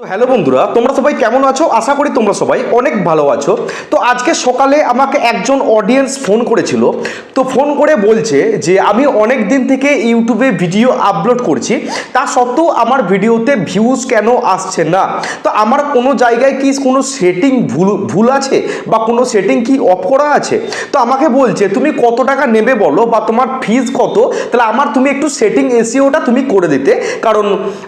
Hello বন্ধুরা, তোমরা সবাই কেমন আছো? আশা করি তোমরা সবাই অনেক ভালো আছো। তো আজকে সকালে আমাকে একজন অডিয়েন্স ফোন করেছিল। তো ফোন করে বলছে যে, আমি অনেক দিন থেকে ইউটিউবে ভিডিও আপলোড করছি। তা সত্ত্বেও আমার ভিডিওতে ভিউজ কেন আসছে না? তো আমার কোনো জায়গায় কি কোনো সেটিং ভুল ভুল আছে? বা কোনো সেটিং কি অফ করা আছে? তো আমাকে বলছে, তুমি কত টাকা নেবে বলো? বা তোমার ফিজ কত? তাহলে আমার তুমি একটু সেটিং এসিওটা তুমি করে দিতে। কারণ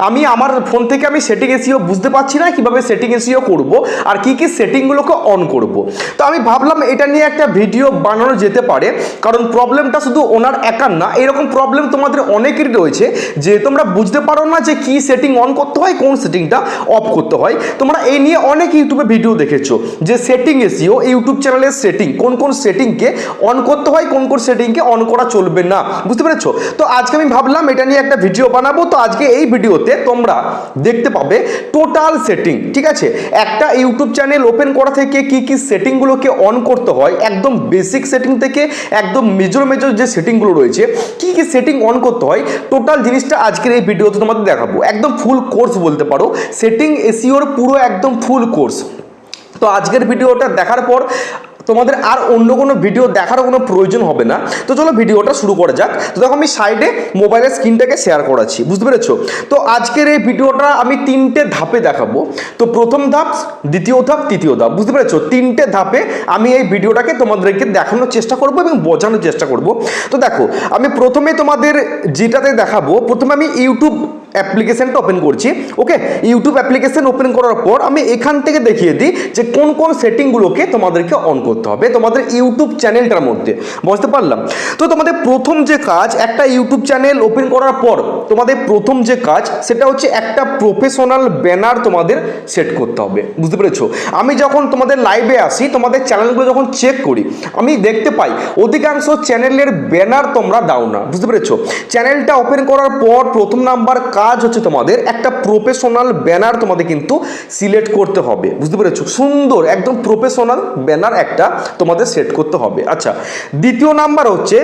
আমি আমার ফোন থেকে আমি সেটিং এসিও বুঝতে পারছি না কীভাবে সেটিং এসিও করব আর কি কি সেটিংগুলোকে অন করব। তো আমি ভাবলাম এটা নিয়ে একটা ভিডিও বানানো যেতে পারে, কারণ প্রবলেমটা শুধু ওনার একার না, এরকম প্রবলেম তোমাদের অনেকেরই রয়েছে যে তোমরা বুঝতে পারো না যে কি সেটিং অন করতে হয়, কোন সেটিংটা অফ করতে হয়। তোমরা এই নিয়ে অনেক ইউটিউবে ভিডিও দেখেছ যে সেটিং এসিও ইউটিউব চ্যানেলের সেটিং কোন কোন সেটিংকে অন করতে হয়, কোন কোন সেটিংকে অন করা চলবে না। বুঝতে পেরেছ? তো আজকে আমি ভাবলাম এটা নিয়ে একটা ভিডিও বানাবো। তো আজকে এই ভিডিওতে তোমরা দেখতে পাবে সেটিং, ঠিক আছে? একটা ইউটিউব চ্যানেল ওপেন করা থেকে কি কি সেটিংগুলোকে অন করতে হয়, একদম বেসিক সেটিং থেকে একদম মেজর মেজর যে সেটিংগুলো রয়েছে, কি কি সেটিং অন করতে হয়, টোটাল জিনিসটা আজকের এই ভিডিওতে তোমাদের দেখাবো। একদম ফুল কোর্স বলতে পারো সেটিং এসিওর পুরো একদম ফুল কোর্স তো আজকের ভিডিওটা দেখার পর তোমাদের আর অন্য কোনো ভিডিও দেখারও কোনো প্রয়োজন হবে না। তো চলো ভিডিওটা শুরু করা যাক। তো দেখো আমি সাইডে মোবাইলের স্ক্রিনটাকে শেয়ার করাচ্ছি, বুঝতে পেরেছ? তো আজকের এই ভিডিওটা আমি তিনটে ধাপে দেখাবো। তো প্রথম ধাপ, দ্বিতীয় ধাপ, তৃতীয় ধাপ, বুঝতে পেরেছ? তিনটে ধাপে আমি এই ভিডিওটাকে তোমাদেরকে দেখানোর চেষ্টা করব এবং বোঝানোর চেষ্টা করব। তো দেখো, আমি প্রথমে তোমাদের যেটাতে দেখাবো, প্রথমে আমি ইউটিউব অ্যাপ্লিকেশনটা ওপেন করছি ওকে ইউটিউব অ্যাপ্লিকেশন ওপেন করার পর আমি এখান থেকে দেখিয়ে দিই যে কোন কোন সেটিংগুলোকে তোমাদেরকে অন করতে হবে, তোমাদের ইউটিউব চ্যানেলটার মধ্যে, বুঝতে পারলাম? তো তোমাদের প্রথম যে কাজ, একটা ইউটিউব চ্যানেল ওপেন করার পর তোমাদের প্রথম যে কাজ, সেটা হচ্ছে একটা প্রফেশনাল ব্যানার তোমাদের সেট করতে হবে, বুঝতে পেরেছ? আমি যখন তোমাদের লাইভে আসি, তোমাদের চ্যানেলগুলো যখন চেক করি, আমি দেখতে পাই অধিকাংশ চ্যানেলের ব্যানার তোমরা দাও না, বুঝতে পেরেছ? চ্যানেলটা ওপেন করার পর প্রথম নাম্বার কাজ হচ্ছে তোমাদের একটা প্রফেশনাল ব্যানার তোমাদের কিন্তু সিলেক্ট করতে হবে। বুঝতে পেরেছ? সুন্দর, একদম প্রফেশনাল ব্যানার একটা তোমাদের সেট করতে হবে। আচ্ছা দ্বিতীয় নাম্বার হচ্ছে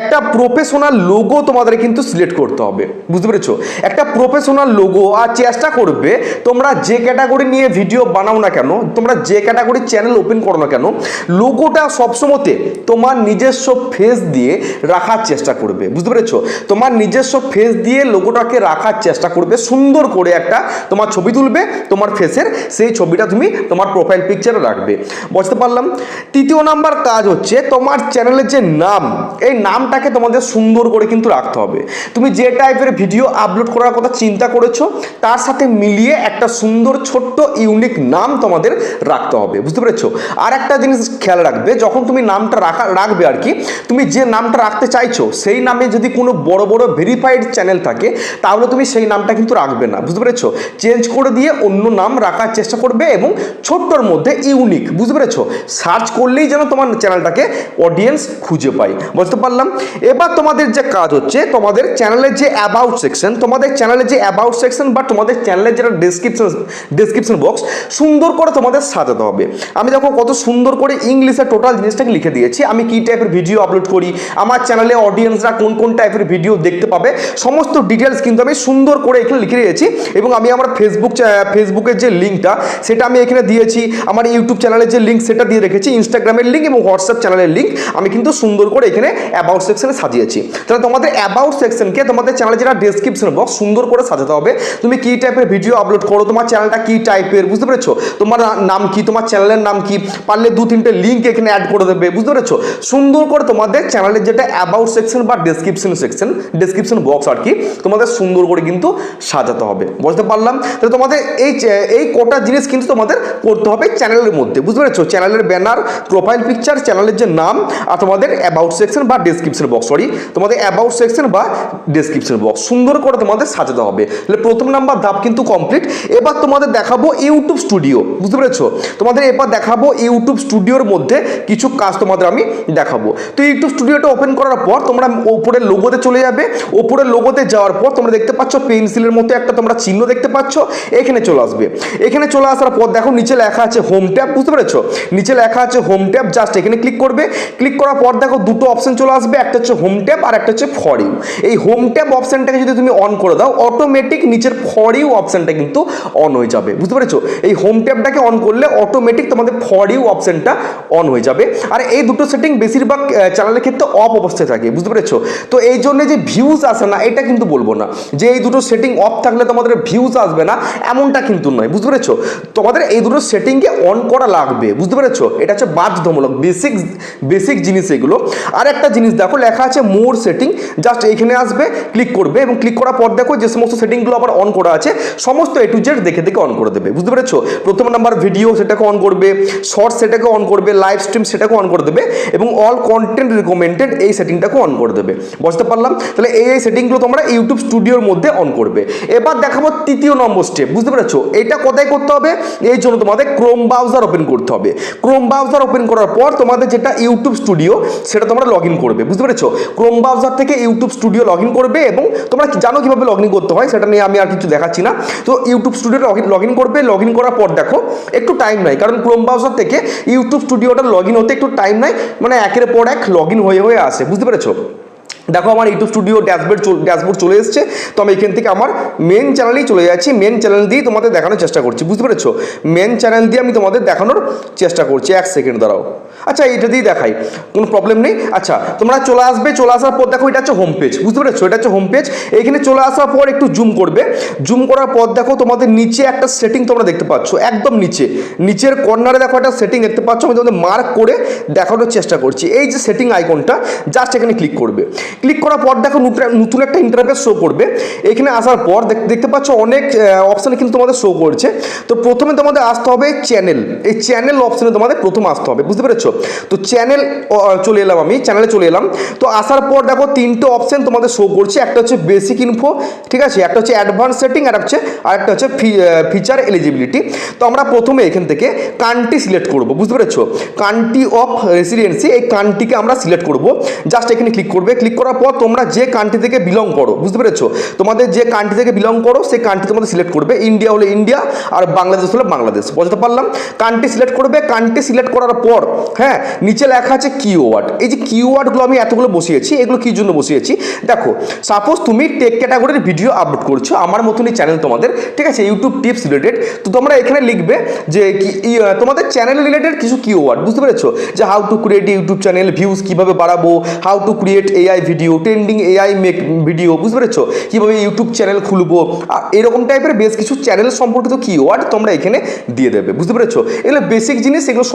একটা প্রফেশনাল লোগো তোমাদের কিন্তু সিলেক্ট করতে হবে। বুঝতে পেরেছ? একটা প্রফেশনাল লোগো আর চেষ্টা করবে তোমরা যে ক্যাটাগরি নিয়ে ভিডিও বানাও না কেন, তোমরা যে ক্যাটাগরি চ্যানেল ওপেন করো না কেন লোগোটা সবসময়তে তোমার নিজস্ব ফেস দিয়ে রাখার চেষ্টা করবে। বুঝতে পেরেছ? তোমার নিজস্ব ফেস দিয়ে লোগোটাকে রাখার চেষ্টা করবে, সুন্দর করে একটা তোমার ছবি তুলবে, তোমার ফেসের সেই ছবিটা তুমি তোমার প্রোফাইল পিকচারে রাখবে। বুঝতে পারলাম? তৃতীয় নাম্বার কাজ হচ্ছে তোমার চ্যানেলের যে নাম, এই নামটাকে তোমাদের সুন্দর করে কিন্তু রাখতে হবে। তুমি যে টাইপের ভিডিও আপলোড করার কথা চিন্তা করেছ, তার সাথে মিলিয়ে একটা সুন্দর ছোট্ট ইউনিক নাম তোমাদের রাখতে হবে। বুঝতে পেরেছ? আর একটা জিনিস খেয়াল রাখবে, যখন তুমি নামটা রাখা, রাখবে আর কি, তুমি যে নামটা রাখতে চাইছো, সেই নামে যদি কোনো বড় বড় ভেরিফাইড চ্যানেল থাকে, তাহলে তুমি সেই নামটা কিন্তু রাখবে না, বুঝতে পেরেছ? চেঞ্জ করে দিয়ে অন্য নাম রাখার চেষ্টা করবে এবং ছোট্টর মধ্যে ইউনিক বুঝতে পেরেছ? সার্চ করলেই যেন তোমার চ্যানেলটাকে অডিয়েন্স খুঁজে পাই বুঝতে পারলাম? এবার তোমাদের যে কাজ হচ্ছে, তোমাদের চ্যানেলের যে অ্যাবাউট সেকশন তোমাদের চ্যানেলের যে অ্যাবাউট সেকশন বা তোমাদের চ্যানেলের যেটা ডেসক্রিপশন ডেসক্রিপশন বক্স সুন্দর করে তোমাদের সাজাতে হবে। আমি দেখো কত সুন্দর করে ইংলিশে টোটাল জিনিসটাকে লিখে দিয়েছি। আমি কী টাইপের ভিডিও আপলোড করি? আমার চ্যানেলে অডিয়েন্সরা কোন কোন টাইপের ভিডিও দেখতে পাবে? সমস্ত ডিটেলস কিন্তু আমি সুন্দর করে এখানে লিখে দিয়েছি এবং আমি আমার ফেসবুক ফেসবুকের যে লিঙ্কটা সেটা আমি এখানে দিয়েছি। আমার ইউটিউব চ্যানেলের যে লিঙ্ক সেটা দিয়ে রেখেছি। ইনস্টাগ্রামের লিঙ্ক এবং হোয়াটসঅ্যাপ চ্যানেলের লিঙ্ক আমি কিন্তু সুন্দর করে এখানে অ্যাবাউট সেকশনে সাজিয়েছি। তাহলে তোমাদের অ্যাবাউট সেকশনকে তোমাদের চ্যানেলে যেটা ডেসক্রিপশন বক্স সুন্দর করে সাজাতে হবে। তুমি কী টাইপের ভিডিও আপলোড করো? তোমার চ্যানেলটা কী টাইপের বুঝতে পেরেছ? তোমার নাম কি? তোমার চ্যানেলের নাম কি? পারলে দু, তিনটে লিঙ্ক এখানে অ্যাড করে দেবে। বুঝতে পেরেছ? সুন্দর করে তোমাদের চ্যানেলের যেটা অ্যাবাউট সেকশন বা ডেসক্রিপশন সেকশন ডেসক্রিপশন বক্স আর কি, তোমাদের সুন্দর করে কিন্তু সাজাতে হবে। বুঝতে পারলাম? তাহলে তোমাদের এই এই কোটা জিনিস কিন্তু তোমাদের করতে হবে চ্যানেলের মধ্যে। বুঝতে পেরেছ? চ্যানেলের ব্যানার প্রোফাইল পিকচার চ্যানেলের যে নাম আর তোমাদের অ্যাবাউট সেকশন বা ডেসক্রিপশন বক্স সরি তোমাদের অ্যাবাউট সেকশন বা ডেসক্রিপশন বক্স সুন্দর করে তোমাদের সাজাতে হবে। তাহলে প্রথম নাম্বার ধাপ কিন্তু কমপ্লিট এবার তোমাদের দেখাবো ইউটিউব স্টুডিও বুঝতে পেরেছ? তোমাদের এবার দেখাবো ইউটিউব স্টুডিওর মধ্যে কিছু কাজ তোমাদের আমি দেখাবো। তো ইউটিউব স্টুডিওটা ওপেন করার পর তোমরা ওপরের লোগোতে চলে যাবে। ওপরের লোগোতে যাওয়ার পর তোমরা দেখতে পাচ্ছ পেন্সিলের মতো একটা তোমরা চিহ্ন দেখতে পাচ্ছ, এখানে চলে আসবে। এখানে চলে আসার পর দেখো, নিচে লেখা আছে হোম ট্যাব বুঝতে পেরেছ? নিচে লেখা আছে হোম ট্যাব জাস্ট এখানে ক্লিক করবে। ক্লিক করার পর দেখো, দুটো অপশন চলে আসবে, একটা হচ্ছে হোম ট্যাব আর একটা হচ্ছে ফর ইউ এই হোম ট্যাব অপশনটাকে যদি তুমি অন করে দাও অটোমেটিক নিচের ফর ইউ অপশনটা কিন্তু অন হয়ে যাবে। বুঝতে পেরেছ? এই হোম ট্যাবটাকে অন করলে অটোমেটিক তোমাদের ফর ইউ অপশনটা অন হয়ে যাবে। আর এই দুটো সেটিং বেশিরভাগ চ্যানেলের ক্ষেত্রে অফ অবস্থায় থাকে, বুঝতে পেরেছ? তো এই জন্য যে ভিউজ আসে না, এটা কিন্তু বলব না। যে দুটো সেটিং অফ থাকলে তোমাদের ভিউজ আসবে না, এমনটা কিন্তু নয়, বুঝতে পেরেছ? তোমাদের এই দুটো সেটিংকে অন করা লাগবে, বুঝতে পেরেছ? এটা হচ্ছে বাধ্যতামূলক বেসিক বেসিক জিনিস এগুলো। আর একটা জিনিস দেখো, লেখা আছে মোর সেটিং জাস্ট এইখানে আসবে ক্লিক করবে এবং ক্লিক করার পর দেখো যে সমস্ত সেটিংগুলো আবার অন করা আছে, সমস্ত এ টু জেড দেখে দেখে অন করে দেবে, বুঝতে পেরেছ? প্রথম নাম্বার ভিডিও সেটাকে অন করবে শর্ট সেটাকে অন করবে লাইভ স্ট্রিম সেটাকে অন করে দেবে এবং অল কন্টেন্ট রিকমেন্ডেড এই সেটিংটাকে অন করে দেবে, বুঝতে পারলাম? তাহলে এই এই সেটিংগুলো তোমরা ইউটিউব স্টুডিওর মধ্যে অন করবে। এবার দেখাবো তৃতীয় নম্বর স্টেপ বুঝতে পেরেছ? এটা কোথায় করতে হবে? এই জন্য তোমাদের ক্রোম ব্রাউজার ওপেন করতে হবে। ক্রোম ব্রাউজার ওপেন করার পর তোমাদের যেটা ইউটিউব স্টুডিও সেটা তোমরা লগ করবে, বুঝতে পেরেছ? ক্রোম ব্রাউজার থেকে ইউটিউব স্টুডিও লগ করবে এবং তোমরা জানো কীভাবে লগ করতে হয়? সেটা নিয়ে আমি আর কিছু দেখাচ্ছি না। তো ইউটিউব স্টুডিও লগ ইন করবে লগ করার পর দেখো, একটু টাইম নাই, কারণ ক্রোম ব্রাউজার থেকে ইউটিউব স্টুডিওটা লগ হতে একটু টাইম নাই মানে একের পর এক লগ হয়ে হয়ে আসে, বুঝতে পেরেছ? দেখো আমার ইউটিউব স্টুডিও ড্যাশবোর্ড ড্যাশবোর্ড চলে এসেছে। তো আমি এখান থেকে আমার মেন চ্যানেলেই চলে যাচ্ছি। মেন চ্যানেল দিয়েই তোমাদের দেখানোর চেষ্টা করছি। বুঝতে পেরেছ? মেন চ্যানেল দিয়ে আমি তোমাদের দেখানোর চেষ্টা করছি। এক সেকেন্ড দাঁড়াও। আচ্ছা এটা দিয়েই দেখাই। কোনো প্রবলেম নেই? আচ্ছা তোমরা চলে আসবে। চলে আসার পর দেখো, এটা হচ্ছে হোম পেজ বুঝতে পেরেছ? এটা হচ্ছে হোম পেজ এইখানে চলে আসার পর একটু জুম করবে। জুম করার পর দেখো, তোমাদের নিচে একটা সেটিং তোমরা দেখতে পাচ্ছ। একদম নিচে। নিচের কর্নারে দেখো, একটা সেটিং দেখতে পাচ্ছ। আমি তোমাদের মার্ক করে দেখানোর চেষ্টা করছি। এই যে সেটিং আইকনটা জাস্ট এখানে ক্লিক করবে। ক্লিক করার পর দেখো নতুন- একটা ইন্টারফেস শো করবে। এখানে আসার পর দেখ- দেখতে পাচ্ছ অনেক অপশানে কিন্তু তোমাদের শো করছে। তো প্রথমে তোমাদের আসতে হবে চ্যানেল এই চ্যানেল অপশানে তোমাদের প্রথম আসতে হবে, বুঝতে পেরেছ? তো চ্যানেল চলে এলাম আমি চ্যানেলে চলে এলাম। তো আসার পর দেখো তিনটে অপশান তোমাদের শো করছে, একটা হচ্ছে বেসিক ইনফো ঠিক আছে? একটা হচ্ছে অ্যাডভান্স সেটিং আর হচ্ছে, আর একটা হচ্ছে ফিচার এলিজিবিলিটি তো আমরা প্রথমে এখান থেকে কান্ট্রি সিলেক্ট করব, বুঝতে পেরেছ? কান্ট্রি অফ রেসিডেন্সি এই কান্ট্রিকে আমরা সিলেক্ট করব। জাস্ট এখানে ক্লিক করবে ক্লিক করার পর তোমরা যে কান্ট্রি থেকে বিলং করো, বুঝতে পেরেছ? তোমাদের যে কান্ট্রি থেকে বিলং করো, সেই কান্ট্রি তোমাদের সিলেক্ট করবে ইন্ডিয়া হলে ইন্ডিয়া আর বাংলাদেশ হলে বাংলাদেশ বুঝতে পারলাম? কান্ট্রি সিলেক্ট করবে কান্ট্রি সিলেক্ট করার পর হ্যাঁ নিচে লেখা আছে কিওয়ার্ড এই যে কিওয়ার্ডগুলো আমি এতগুলো বসিয়েছি, এগুলো কি জন্য বসিয়েছি? দেখো সাপোজ তুমি টেক ক্যাটাগরির ভিডিও আপলোড করছ, আমার মতনই চ্যানেল তোমাদের, ঠিক আছে? ইউটিউব টিপস রিলেটেড তো তোমরা এখানে লিখবে যে তোমাদের চ্যানেল রিলেটেড কিছু কিওয়ার্ড বুঝতে পেরেছ? যে how to create YouTube channel views কীভাবে বাড়াবো how to create AI video trending AI make video বুঝতে পেরেছ? কীভাবে ইউটিউব চ্যানেল খুলবো? এরকম টাইপের বেশ কিছু চ্যানেল সম্পর্কিত কিওয়ার্ড তোমরা এখানে দিয়ে দেবে, বুঝতে পেরেছ? এগুলো বেসিক জিনিস, এগুলো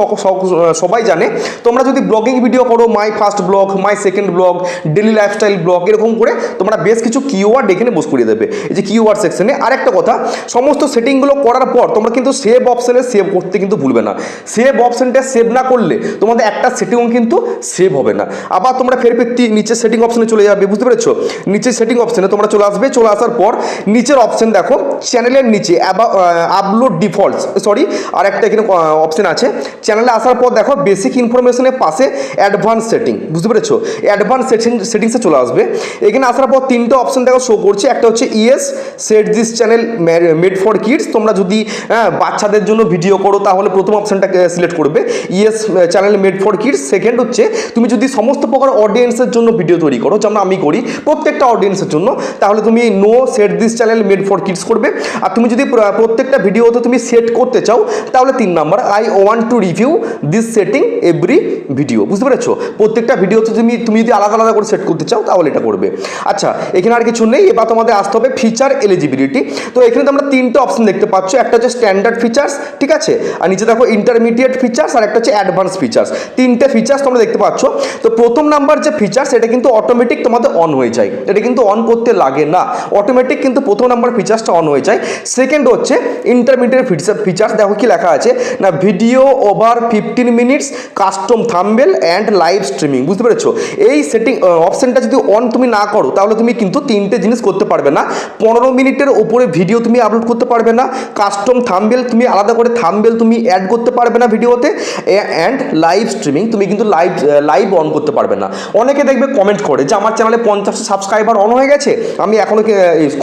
সবাই জানে। তোমরা যদি ব্লগিং ভিডিও করো my first vlog my second vlog daily lifestyle vlog এরকম করে তোমরা বেশ কিছু কিওয়ার্ড এখানে বস করিয়ে দেবে। এই যে কিওয়ার্ড সেকশনে আরেকটা কথা, সমস্ত সেটিংগুলো করার পর তোমরা কিন্তু সেভ অপশানে সেভ করতে কিন্তু ভুলবে না। সেভ অপশানটা সেভ না করলে তোমাদের একটা সেটিং কিন্তু সেভ হবে না। আবার তোমরা ফের ফের নিচে সেটিং অপশানে চলে যাবে বুঝতে পেরেছ? নিচে সেটিং অপশানে তোমরা চলে আসবে চলে আসার পর নিচের অপশন দেখো চ্যানেলের নিচে আপলোড ডিফল্টস সরি আর একটা এখানে অপশন আছে। চ্যানেলে আসার পর দেখো বেসিক ইনফরমেশনের পাশে অ্যাডভান্স সেটিং বুঝতে পেরেছ? অ্যাডভান্স সেটিং সেটিংসে চলে আসবে। এখানে আসার পর তিনটে অপশান দেখো শো করছে একটা হচ্ছে yes set this channel made for kids তোমরা যদি হ্যাঁ, বাচ্চাদের জন্য ভিডিও করো তাহলে প্রথম অপশানটাকে সিলেক্ট করবে। Yes channel made for kids second হচ্ছে তুমি যদি সমস্ত প্রকার অডিয়েন্সের জন্য ভিডিও তৈরি করো, যেমন আমি করি, প্রত্যেকটা অডিয়েন্সের জন্য। তাহলে তুমি no set this channel made for kids করবে। আর তুমি যদি প্রত্যেকটা ভিডিওতে তুমি সেট করতে চাও, তাহলে তিন number I want to review this setting every video বুঝতে পেরেছ? প্রত্যেকটা ভিডিওতে তুমি তুমি যদি আলাদা আলাদা করে সেট করতে চাও, তাহলে এটা করবে। আচ্ছা এখানে আর কিছু নেই। এবার তোমাদের আসতে হবে ফিচার এলিজিবিলিটি তো এখানে তোমরা তিনটে অপশন দেখতে পাচ্ছ। একটা হচ্ছে স্ট্যান্ডার্ড ফিচার্স ঠিক আছে? আর নিচে দেখো ইন্টারমিডিয়েট ফিচার্স আর একটা হচ্ছে অ্যাডভান্স ফিচার্স তিনটে ফিচার্স তোমরা দেখতে পাচ্ছ। তো প্রথম নাম্বার যে ফিচার্স এটা কিন্তু অটোমেটিক তোমাদের অন হয়ে যায়। এটা কিন্তু অন করতে লাগে না। অটোমেটিক কিন্তু প্রথম নাম্বার ফিচার্সটা অন হয়ে যায়। সেকেন্ড হচ্ছে ইন্টারমিডিয়েট ফিচার্স দেখো কি লেখা আছে। না video over fifteen minutes custom thumbnail and live streaming বুঝতে পেরেছ? এই সেটিং অপশনটা যদি অন তুমি না করো, তাহলে তুমি কিন্তু তিনটে জিনিস করতে পারবে না। পনেরো মিনিটের ওপরে ভিডিও তুমি আপলোড করতে পারবে না। কাস্টম থাম্বেল তুমি আলাদা করে থাম্বেল তুমি অ্যাড করতে পারবে না ভিডিওতে অ্যান্ড লাইভ স্ট্রিমিং তুমি কিন্তু লাইভ লাইভ অন করতে পারবে না। অনেকে দেখবে কমেন্ট করে যে আমার চ্যানেলে পঞ্চাশটা সাবস্ক্রাইবার অন হয়ে গেছে, আমি এখনও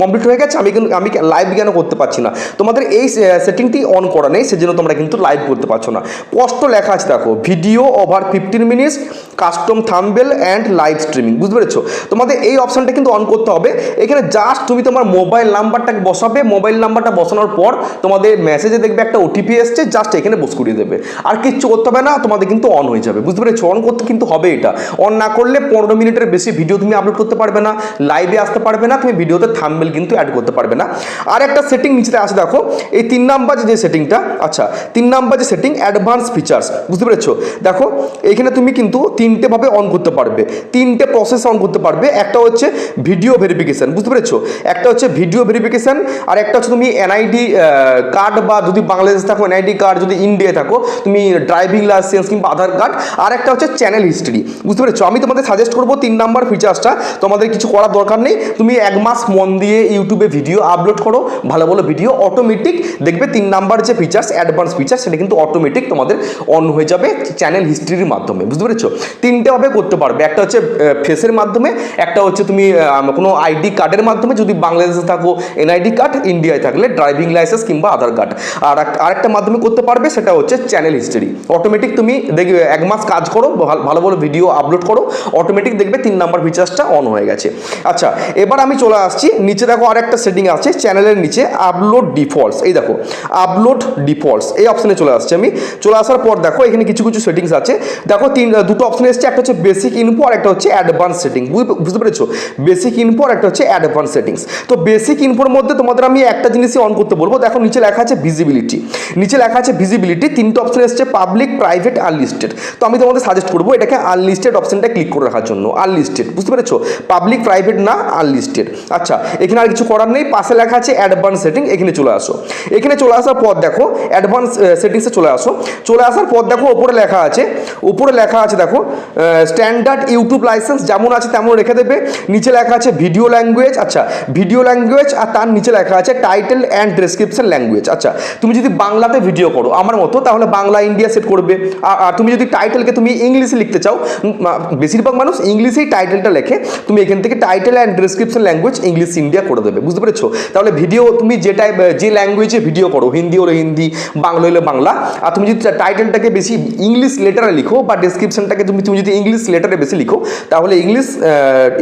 কমপ্লিট হয়ে গেছে? আমি কিন্তু, আমি লাইভ কেন করতে পারছি না? তোমাদের এই সেটিংটি অন করা নেই, সেজন্য তোমরা কিন্তু লাইভ করতে পারছ না। স্পষ্ট লেখা আছে দেখো video over fifteen minutes custom thumbnail and live streaming বুঝতে পেরেছ? তোমাদের এই অপশনটা কিন্তু অন করতে হবে। এখানে জাস্ট তুমি তোমার মোবাইল নাম্বারটাকে বসাবে মোবাইল নাম্বারটা বসানোর পর তোমাদের মেসেজে দেখবে একটা ওটিপি এসছে জাস্ট এখানে বস করিয়ে দেবে। আর কিচ্ছু করতে হবে না, তোমাদের কিন্তু অন হয়ে যাবে, বুঝতে পেরেছ? অন করতে কিন্তু হবে এটা। অন না করলে পনেরো মিনিটের বেশি ভিডিও তুমি আপলোড করতে পারবে না লাইভে আসতে পারবে না, তুমি ভিডিওতে থাম্বেল কিন্তু অ্যাড করতে পারবে না। আর একটা সেটিং নিচে আছে দেখো, এই তিন নাম্বার যে সেটিংটা আচ্ছা তিন নাম্বার যে সেটিং অ্যাডভান্স ফিচার্স বুঝতে পেরেছ? দেখো এখানে তুমি কিন্তু তিনটে ভাবে অন করতে পারবে, তিনটে প্রসেস অন করতে পারবে, একটা হচ্ছে ভিডিও ভেরিফিকেশন বুঝতে পেরেছ? একটা হচ্ছে ভিডিও ভেরিফিকেশন আর একটা হচ্ছে তুমি এনআইডি কার্ড বা যদি বাংলাদেশ থাকো এনআইডি কার্ড যদি ইন্ডিয়া থাকো, তুমি ড্রাইভিং লাইসেন্স কিংবা আধার কার্ড আর একটা হচ্ছে চ্যানেল হিস্ট্রি বুঝতে পেরেছ? আমি তোমাদের সাজেস্ট করব তিন নাম্বার ফিচার্সটা তোমাদের কিছু করার দরকার নেই। তুমি এক মাস মন দিয়ে ইউটিউবে ভিডিও আপলোড করো, ভালো ভালো ভিডিও অটোমেটিক দেখবে তিন নাম্বার যে ফিচার্স অ্যাডভান্স ফিচার্স সেটা কিন্তু অটোমেটিক তোমাদের অন হয়ে যাবে চ্যানেল হিস্ট্রির মাধ্যমে, বুঝতে পেরেছ? তিনটে ভাবে করতে পারবে, একটা হচ্ছে ফেসের মাধ্যমে, একটা হচ্ছে তুমি কোনো আইডি কার্ডের মাধ্যমে, যদি বাংলাদেশে থাকো এনআইডি কার্ড ইন্ডিয়ায় থাকলে ড্রাইভিং লাইসেন্স কিংবা আধার কার্ড আর আরেকটা মাধ্যমে করতে পারবে, সেটা হচ্ছে চ্যানেল হিস্ট্রি অটোমেটিক তুমি দেখবে, এক মাস কাজ করো, ভালো ভালো ভিডিও আপলোড করো অটোমেটিক দেখবে তিন নাম্বার ফিচার্সটা অন হয়ে গেছে। আচ্ছা এবার আমি চলে আসছি। নিচে দেখো আরেকটা সেটিং আছে চ্যানেলের নিচে আপলোড ডিফল্টস এই দেখো আপলোড ডিফল্টস এই অপশানে চলে আসছে আমি। চলে আসার পর দেখো, এখানে কিছু কিছু সেটিংস আছে। দেখো, তিন, দুটো অপশন এসছে। একটা হচ্ছে বেসিক ইনফো আর একটা হচ্ছে অ্যাডভান্স সেটিং বুঝতে পেরেছ? বেসিক ইনফো আর একটা হচ্ছে অ্যাডভান্স সেটিংস তো বেসিক ইনফোর মধ্যে তোমাদের আমি একটা জিনিসই অন করতে বলব। দেখো, নিচে লেখা আছে ভিজিবিলিটি নিচে লেখা আছে ভিজিবিলিটি তিনটে অপশন এসছে পাবলিক প্রাইভেট আনলিস্টেড তো আমি তোমাদের সাজেস্ট করব এটাকে আনলিস্টেড অপশনটা ক্লিক করে রাখার জন্য। আনলিস্টেড বুঝতে পেরেছ? পাবলিক প্রাইভেট না আনলিস্টেড আচ্ছা এখানে আর কিছু করার নেই, পাশে লেখা আছে অ্যাডভান্স সেটিং এখানে চলে আসো। এখানে চলে আসার পর দেখো অ্যাডভান্স সেটিংসে চলে আসো। চলে আসার পর দেখো, উপরে লেখা আছে, উপরে লেখা আছে দেখো স্ট্যান্ডার্ড ইউটিউব লাইসেন্স যেমন আছে তেমন রেখে দেবে। নিচে লেখা আছে ভিডিও ল্যাঙ্গুয়েজ আচ্ছা ভিডিও ল্যাঙ্গুয়েজ আর তার নিচে লেখা আছে টাইটেল অ্যান্ড ডেসক্রিপশন ল্যাঙ্গুয়েজ আচ্ছা তুমি যদি বাংলাতে ভিডিও করো, আমার মতো, তাহলে বাংলা, ইন্ডিয়া সেট করবে। আর আর তুমি যদি টাইটেলকে তুমি ইংলিশে লিখতে চাও বেশিরভাগ মানুষ ইংলিশেই টাইটেলটা লেখে তুমি এখান থেকে title and description language English India করে দেবে, বুঝতে পেরেছ? তাহলে ভিডিও তুমি যে টাইপ যে ল্যাঙ্গুয়েজে ভিডিও করো, হিন্দি হলে হিন্দি, বাংলা হলে বাংলা, আর তুমি যদি টাইটেলটাকে বেশি ইংলিশ লেটারে লিখো বা ডেসক্রিপশনটাকে তুমি তুমি যদি ইংলিশ লেটারে বেশি লিখো, তাহলে ইংলিশ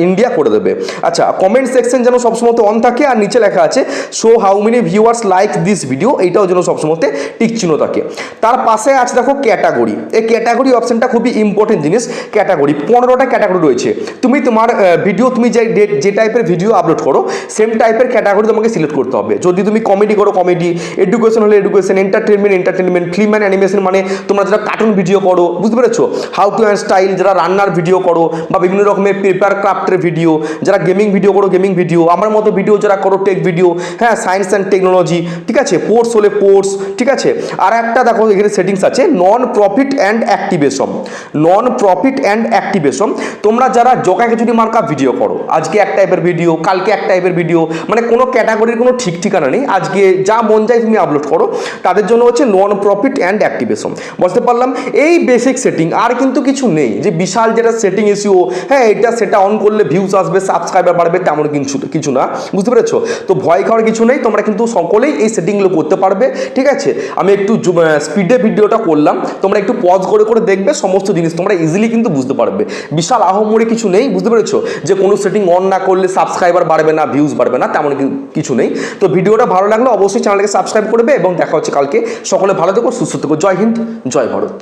ইন্ডিয়া করে দেবে। আচ্ছা কমেন্ট সেকশন যেন সবসময় অন থাকে, আর নিচে লেখা আছে show how many viewers like this video এইটাও যেন সবসময় টিক চিহ্ন থাকে। তার পাশে আছে দেখো ক্যাটাগরি এই ক্যাটাগরি অপশনটা খুবই ইম্পর্টেন্ট জিনিস। ক্যাটাগরি পনেরোটা ক্যাটাগরি রয়েছে। তুমি তোমার ভিডিও তুমি যে যে- যে টাইপের ভিডিও আপলোড করো সেম টাইপের ক্যাটাগরি তোমাকে সিলেক্ট করতে হবে। যদি তুমি কমেডি করো কমেডি এডুকেশন হলে education entertainment entertainment film and animation মানে তোমরা যারা কার্টুন ভিডিও করো, বুঝতে পেরেছ? হাউ টু অ্যান্ড স্টাইল যারা রান্নার ভিডিও করো, বা বিভিন্ন রকমের পেপার ক্রাফটের ভিডিও যারা গেমিং ভিডিও করো গেমিং ভিডিও আমার মতো ভিডিও যারা করো টেক ভিডিও হ্যাঁ সায়েন্স অ্যান্ড টেকনোলজি ঠিক আছে? পোর্টস হলে পোর্টস ঠিক আছে? আর একটা দেখো, এখানে সেটিংস আছে non profit and activation non profit and activation তোমরা যারা জোকা খিচুড়ি মার্কা ভিডিও করো। আজকে এক টাইপের ভিডিও কালকে এক টাইপের ভিডিও মানে কোনো ক্যাটাগরির কোনো ঠিক ঠিকানা নেই। আজকে যা মন যায় তুমি আপলোড করো। তাদের জন্য হচ্ছে নন প্রফিট অ্যান্ড অ্যাক্টিভেশন বুঝতে পারলাম? এই বেসিক সেটিং আর কিন্তু কিছু নেই। যে বিশাল যেটা সেটিং এসিও হ্যাঁ এটা সেটা অন করলে ভিউজ আসবে সাবস্ক্রাইবার বাড়বে, তেমন কিছু কিছু না। বুঝতে পেরেছ? তো ভয় খাওয়ার কিছু নেই। তোমরা কিন্তু সকলেই এই সেটিংগুলো করতে পারবে। ঠিক আছে? আমি একটু স্পিডে ভিডিওটা করলাম। তোমরা একটু পজ করে করে দেখবে, সমস্ত জিনিস তোমরা ইজিলি কিন্তু বুঝতে পারবে। বিশাল আহমরি কিছু নেই, বুঝতে পেরেছ? যে কোনো সেটিং অন না করলে সাবস্ক্রাইবার বাড়বে না ভিউজ বাড়বে না, তেমন কিছু নেই। তো ভিডিওটা ভালো লাগলে অবশ্যই চ্যানেলকে সাবস্ক্রাইব করবে এবং দেখা হচ্ছে কালকে। সকলে ভালো থেকো, সুস্থ থেকো। জয় হিন্দ, জয় ভারত।